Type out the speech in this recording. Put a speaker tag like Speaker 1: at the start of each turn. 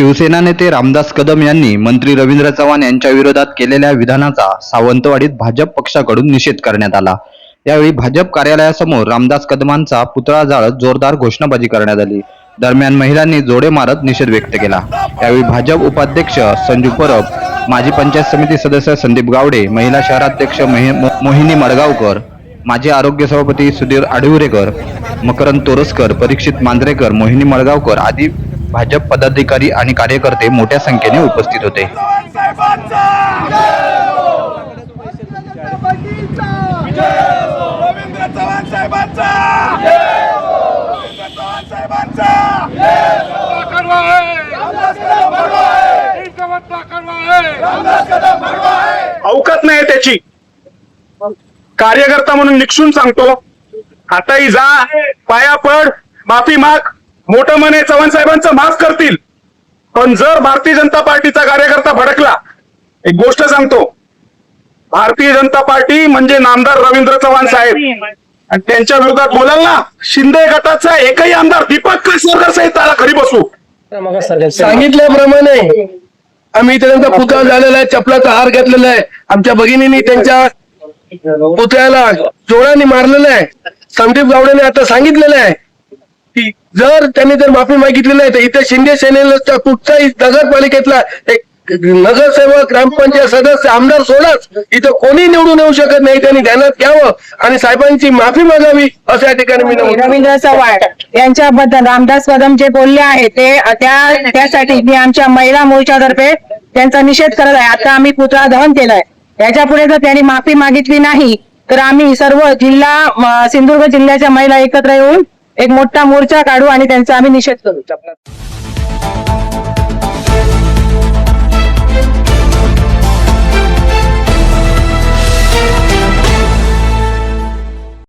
Speaker 1: शिवसेना नेते रामदास कदम यांनी मंत्री रवींद्र चव्हाण यांच्या विरोधात केलेल्या विधानाचा सावंतवाडीत भाजप पक्षाकडून निषेध करण्यात आला. यावेळी भाजप कार्यालयासमोर रामदास कदमांचा पुतळा जाळत जोरदार घोषणाबाजी करण्यात आली. दरम्यान महिलांनी जोडे मारत निषेध व्यक्त केला. यावेळी भाजप उपाध्यक्ष संजू परब माजी पंचायत समिती सदस्य संदीप गावडे महिला शहराध्यक्ष महे- मोहिनी मडगावकर माजी आरोग्य सभापती सुधीर आडवरेकर मकरंद तोरसकर परीक्षित मांजरेकर मोहिनी मडगावकर आदी भाजप पदाधिकारी आणि कार्यकर्ते मोठ्या संख्येने उपस्थित होते.
Speaker 2: औकत
Speaker 3: अवकात नाही त्याची. कार्यकर्ता म्हणून निक्षून सांगतो. आताही जा पाया पड माफी माग. मोठं मने चव्हाण साहेबांचं माफ करतील. पण जर भारतीय जनता पार्टीचा कार्यकर्ता भडकला एक गोष्ट सांगतो. भारतीय जनता पार्टी म्हणजे नामदार रवींद्र चव्हाण साहेब. आणि त्यांच्या विरोधात बोलाल ना शिंदे गटाचा एकही आमदार दीपक केसरकर सहित त्याला घरी बसू.
Speaker 4: सांगितल्याप्रमाणे आम्ही त्यांचा पुतळा झालेला आहे चपलाचा हार घातलेला आहे. आमच्या भगिनींनी त्यांच्या पुतळ्याला जोराने मारलेलं आहे. संदीप गावडेने आता सांगितलेलं आहे. जर त्यांनी जर माफी मागितली नाही तर इथे शिंदे सेनेला कुठचाही नगरपालिकेतला एक नगरसेवक ग्रामपंचायत सदस्य आमदार सोडाच. इथं कोणी निवडून येऊ शकत नाही त्यांनी ध्यानात घ्यावं आणि साहेबांची माफी मागावी असं या ठिकाणी मी
Speaker 5: रवींद्र चव्हाण यांच्याबद्दल रामदास कदम जे बोलले आहे ते त्या त्यासाठी मी आमच्या महिला मोर्चातर्फे त्यांचा निषेध करत आहे. आता आम्ही पुतळा दहन केलाय. याच्यापुढे जर त्यांनी माफी मागितली नाही तर आम्ही सर्व जिल्हा सिंधुदुर्ग जिल्ह्याच्या महिला एकत्र येऊन एक मोठा मोर्चा काढू आणि त्यांचा आम्ही निषेध करू.